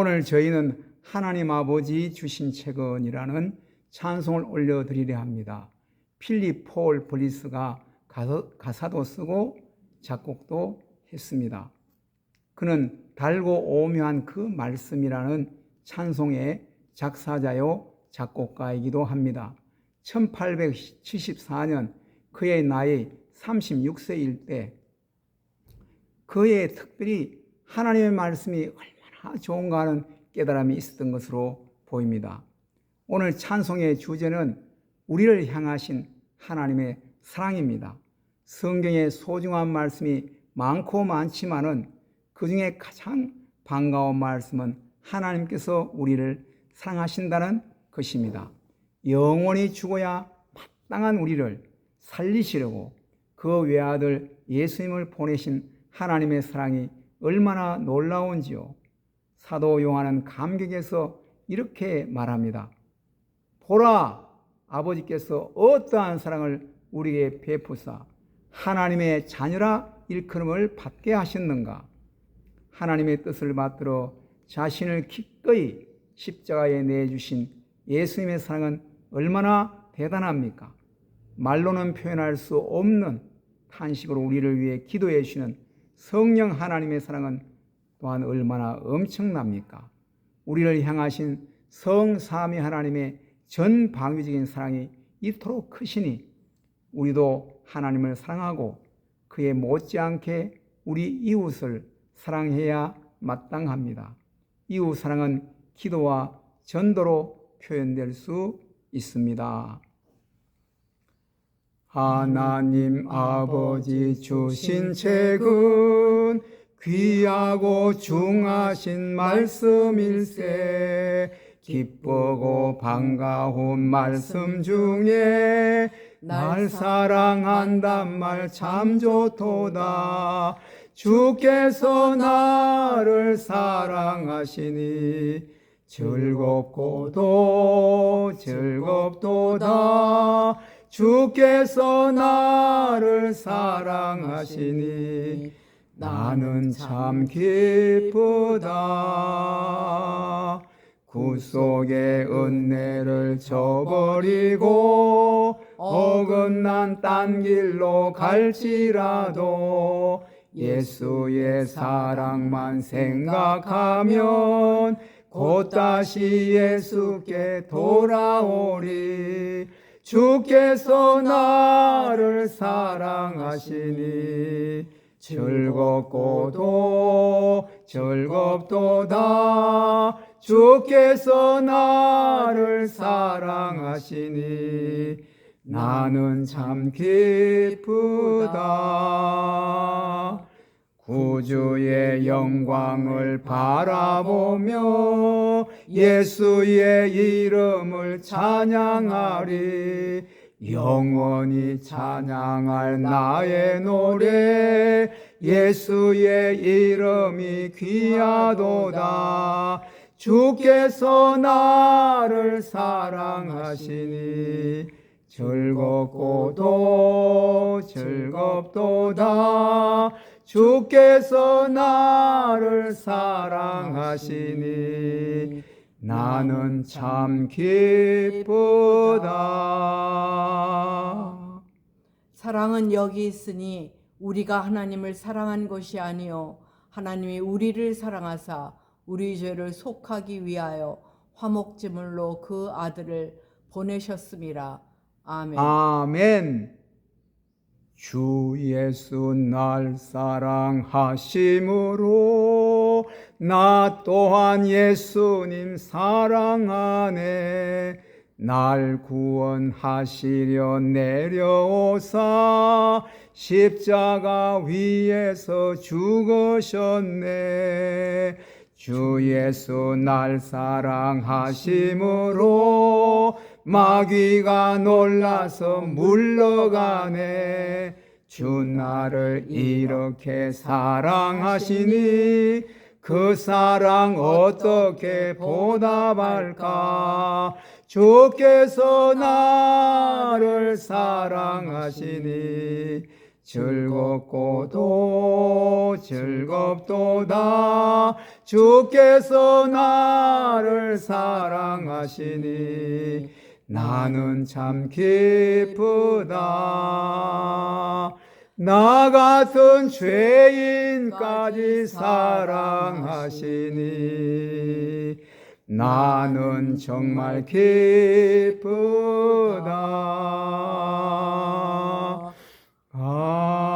오늘 저희는 하나님 아버지 주신 책은이라는 찬송을 올려드리려 합니다. 필립 폴 블리스가 가사도 쓰고 작곡도 했습니다. 그는 달고 오묘한 그 말씀이라는 찬송의 작사자요 작곡가이기도 합니다. 1874년 그의 나이 36세일 때 그의 특별히 하나님의 말씀이 좋은가 하는 깨달음이 있었던 것으로 보입니다. 오늘 찬송의 주제는 우리를 향하신 하나님의 사랑입니다. 성경의 소중한 말씀이 많고 많지만은 그 중에 가장 반가운 말씀은 하나님께서 우리를 사랑하신다는 것입니다. 영원히 죽어야 마땅한 우리를 살리시려고 그 외아들 예수님을 보내신 하나님의 사랑이 얼마나 놀라운지요. 사도 요한은 감격에서 이렇게 말합니다. 보라, 아버지께서 어떠한 사랑을 우리에게 베푸사 하나님의 자녀라 일컬음을 받게 하셨는가? 하나님의 뜻을 받들어 자신을 기꺼이 십자가에 내주신 예수님의 사랑은 얼마나 대단합니까? 말로는 표현할 수 없는 탄식으로 우리를 위해 기도해 주시는 성령 하나님의 사랑은 또한 얼마나 엄청납니까? 우리를 향하신 성삼위 하나님의 전 방위적인 사랑이 이토록 크시니 우리도 하나님을 사랑하고 그에 못지않게 우리 이웃을 사랑해야 마땅합니다. 이웃 사랑은 기도와 전도로 표현될 수 있습니다. 하나님 아버지 주신 책은 귀하고 중하신 말씀일세. 기쁘고 반가운 말씀 중에 날 사랑한단 말 참 좋도다. 주께서 나를 사랑하시니 즐겁고도 즐겁도다. 주께서 나를 사랑하시니 나는 참 기쁘다. 구속의 은혜를 저버리고 어긋난 딴 길로 갈지라도 예수의 사랑만 생각하면 곧 다시 예수께 돌아오리. 주께서 나를 사랑하시니 즐겁고도 즐겁도다. 주께서 나를 사랑하시니 나는 참 기쁘다. 구주의 영광을 바라보며 예수의 이름을 찬양하리 영원히 찬양할 나의 노래 예수의 이름이 귀하도다. 주께서 나를 사랑하시니 즐겁고도 즐겁도다. 주께서 나를 사랑하시니 나는 참 기쁘다. 사랑은 여기 있으니 우리가 하나님을 사랑한 것이 아니요 하나님이 우리를 사랑하사 우리 죄를 속하기 위하여 화목제물로 그 아들을 보내셨음이라. 아멘. 아멘. 주 예수 날 사랑하심으로 나 또한 예수님 사랑하네. 날 구원하시려 내려오사 십자가 위에서 죽으셨네. 주 예수 날 사랑하심으로 마귀가 놀라서 물러가네. 주 나를 이렇게 사랑하시니 그 사랑 어떻게 보답할까? 주께서 나를 사랑하시니 즐겁고도 즐겁도다 주께서 나를 사랑하시니 나는 참 기쁘다 나 같은 죄인까지 사랑하시니 나는 정말 기쁘다. 아.